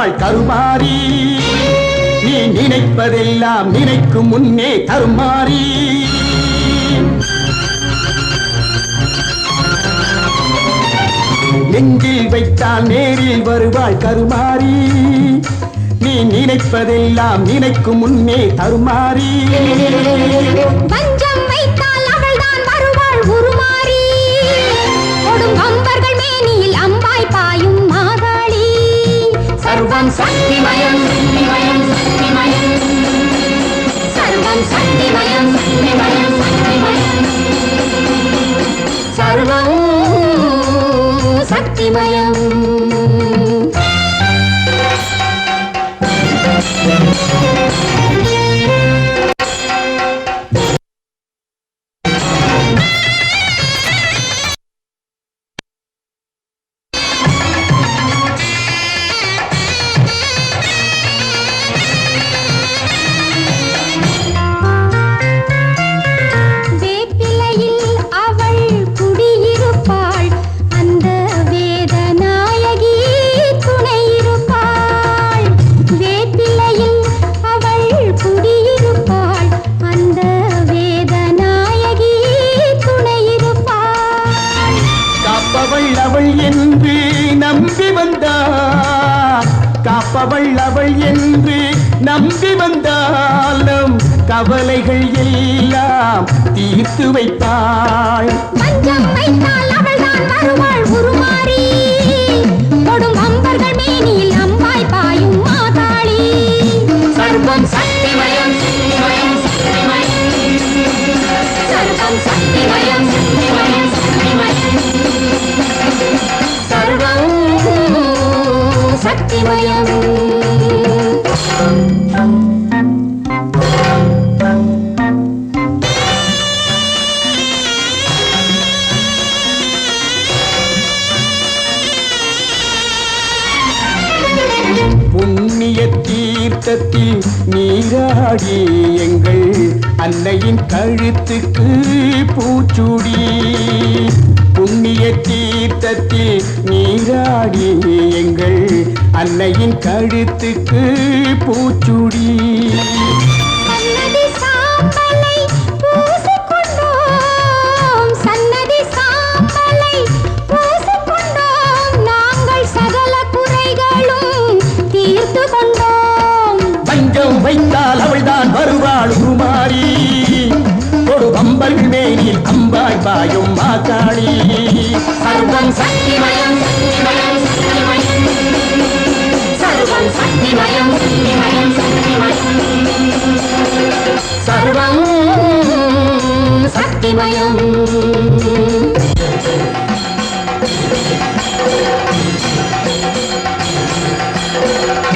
வாழ் தருமாறி. நீ நினைப்பதெல்லாம் நினைக்கும் முன்னே தருமாறி. நெஞ்சில் வைத்தால் நேரில் வருவாய் கருமாறி நீ நினைப்பதெல்லாம் நினைக்கும் முன்னே தருமாறி. தீர்த்தத்தில் நீராடி எங்கள் அன்னையின் கழுத்துக்கு பூச்சுடி. தீர்த்தத்தில் நீராடி எங்கள் அன்னையின் கழுத்துக்கு பூச்சுடி. மகிமயம்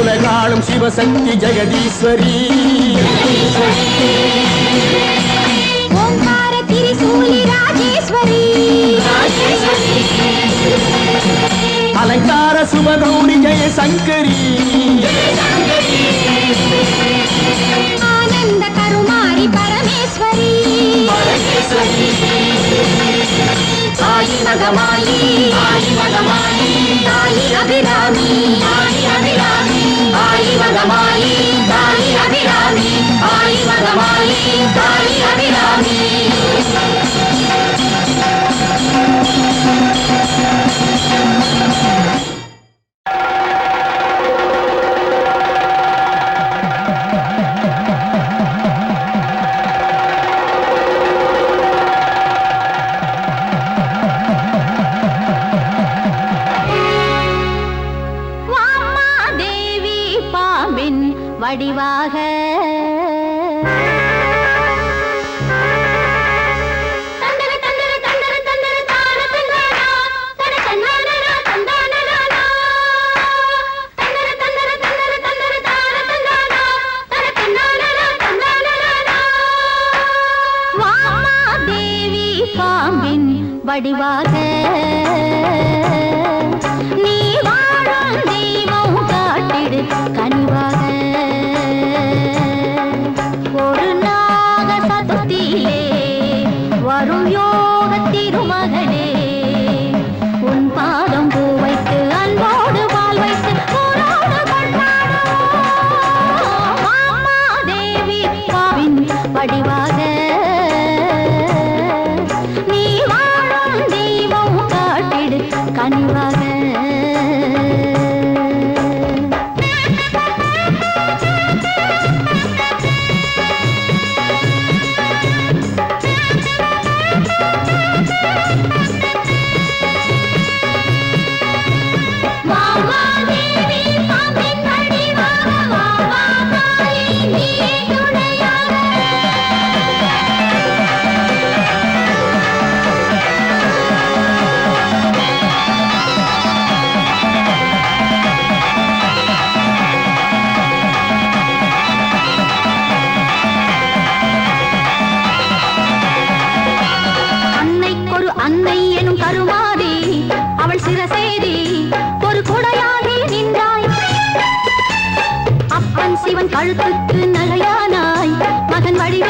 உலகாளும் சிவசக்தி ஜெகதீஸ்வரி. அலங்கார சுபகௌரி ஜெய சங்கரி வடிவா தலையானாய் மகன் வழிவ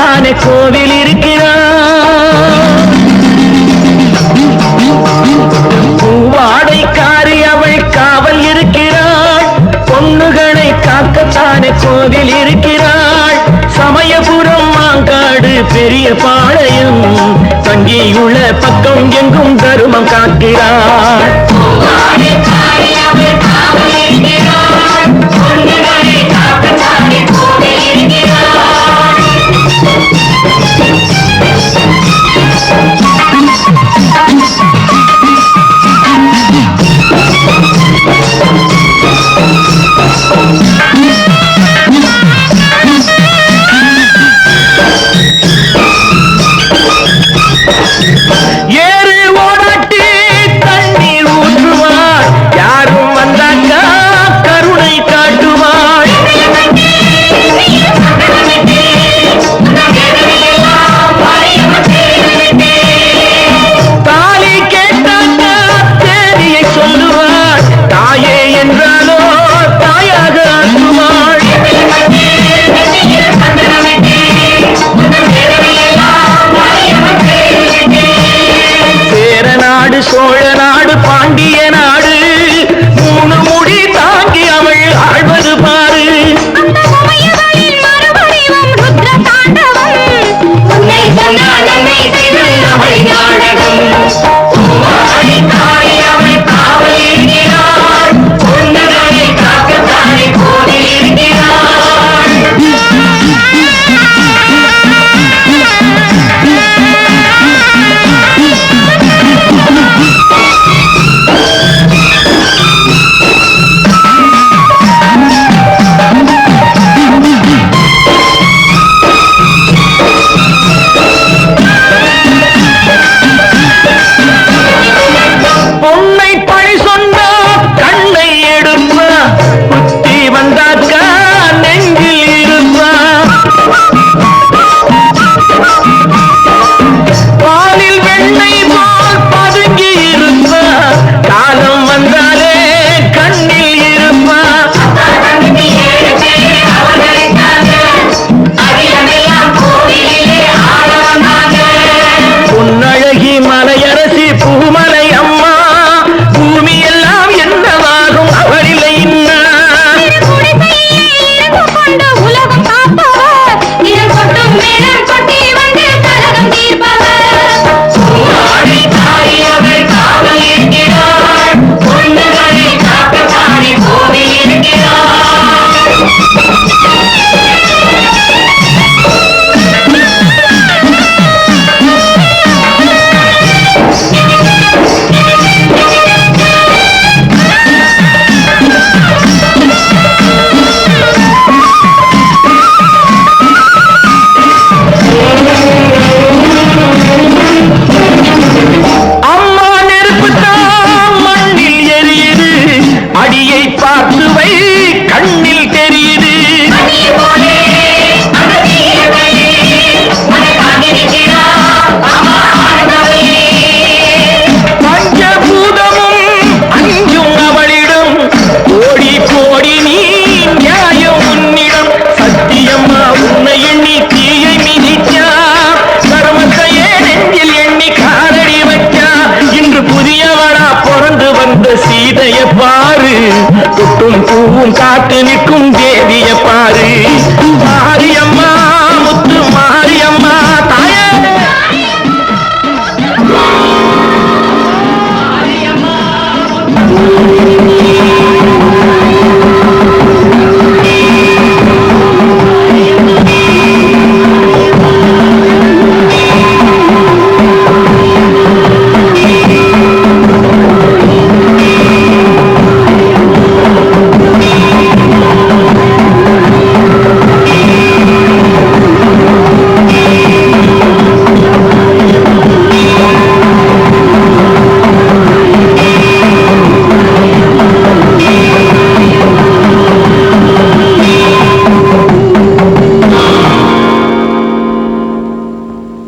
தானே கோவில் இருக்கிறான். பூவாடைக்காரி அவள் காவல் இருக்கிறாள். பொண்ணுகளை காக்கத்தானே கோவில் இருக்கிறாள். சமயபுரம் மாங்காடு பெரிய பாளையம். தங்கியுள்ள பக்கம் எங்கும் தருமம் காக்கிறாள். வாழவும்